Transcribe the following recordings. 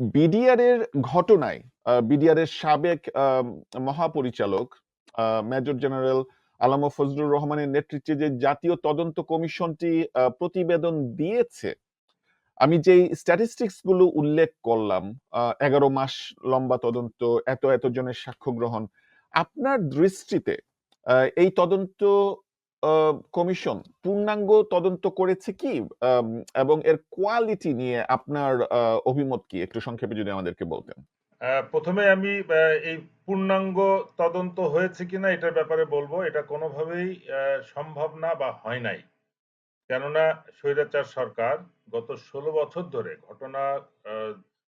BDR এর ঘটনায় BDR এর সাবেক মহাপরিচালক মেজর জেনারেল আলামা ফজলুর রহমানের নেতৃত্বে যে জাতীয় তদন্ত কমিশনটি প্রতিবেদন দিয়েছে, আমি যেই স্ট্যাটিস্টিক্সগুলো উল্লেখ করলাম এগারো মাস লম্বা তদন্ত, এত এত জনের সাক্ষ্য গ্রহণ, আপনার দৃষ্টিতে এই তদন্ত কমিশন পূর্ণাঙ্গ তদন্ত করেছে কি? এবং এর কোয়ালিটি নিয়ে আপনার অভিমত কি? একটু সংক্ষেপে যদি আমাদেরকে বলতেন। প্রথমে আমি এই পূর্ণাঙ্গ তদন্ত হয়েছে কিনা এটার ব্যাপারে বলব। এটা কোনোভাবেই সম্ভব না বা হয় নাই। কেননা স্বৈরাচার সরকার গত ষোলো বছর ধরে ঘটনা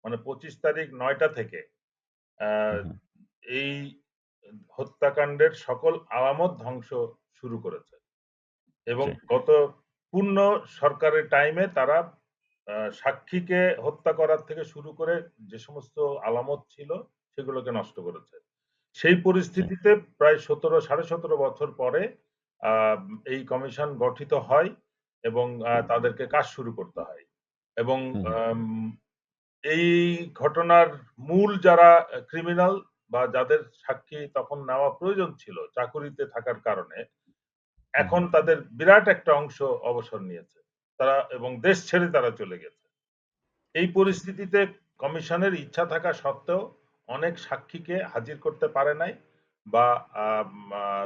মানে পঁচিশ তারিখ নয়টা থেকে আহ, এই হত্যাকাণ্ডের সকল আলামত ধ্বংস শুরু করেছে। এবং গত পূর্ণ সরকারের টাইমে তারা সাক্ষীকে হত্যা করার থেকে শুরু করে যে সমস্ত আলামত ছিল সেগুলোকে নষ্ট করেছে। সেই পরিস্থিতিতে প্রায় সতেরো সাড়ে সতেরো বছর পরে এই কমিশন গঠিত হয় এবং তাদেরকে কাজ শুরু করতে হয় এবং। এই ঘটনার মূল যারা ক্রিমিনাল বা যাদের সাক্ষী তখন নেওয়া প্রয়োজন ছিল চাকুরিতে থাকার কারণে এখন তাদের বিরাট একটা অংশ অবসর নিয়েছে। তারা এবং দেশ ছেড়ে তারা চলে গেছে। এই পরিস্থিতিতে কমিশনের ইচ্ছা থাকা সত্ত্বেও অনেক সাক্ষীকে হাজির করতে পারে নাই বা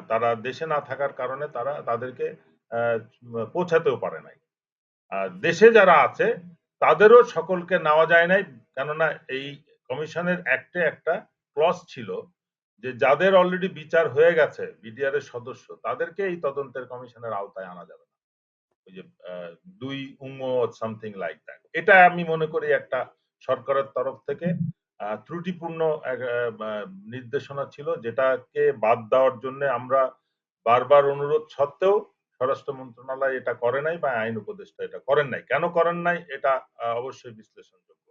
তারা দেশে না থাকার কারণে তারা তাদেরকে পৌঁছাতেও পারে নাই। দেশে যারা আছে, তাদেরও সকলকে নেওয়া যায় নাই। কেননা এই কমিশনের একটা ক্লস ছিল যে যাদের অলরেডি বিচার হয়ে গেছে বিডিআর এর সদস্য, তাদেরকে এই তদন্তের কমিশনের আওতায় আনা যাবে না। ওই যে দুই উঙ্গ সামথিং লাইক দ্যাট এটা আমি মনে করি একটা সরকারের তরফ থেকে ত্রুটিপূর্ণ নির্দেশনা ছিল, যেটাকে বাদ দেওয়ার জন্য আমরা বারবার অনুরোধ সত্ত্বেও স্বরাষ্ট্র মন্ত্রণালয় এটা করে নাই বা আইন উপদেষ্টা এটা করেন নাই। কেন করেন নাই? এটা অবশ্যই বিশ্লেষণযোগ্য।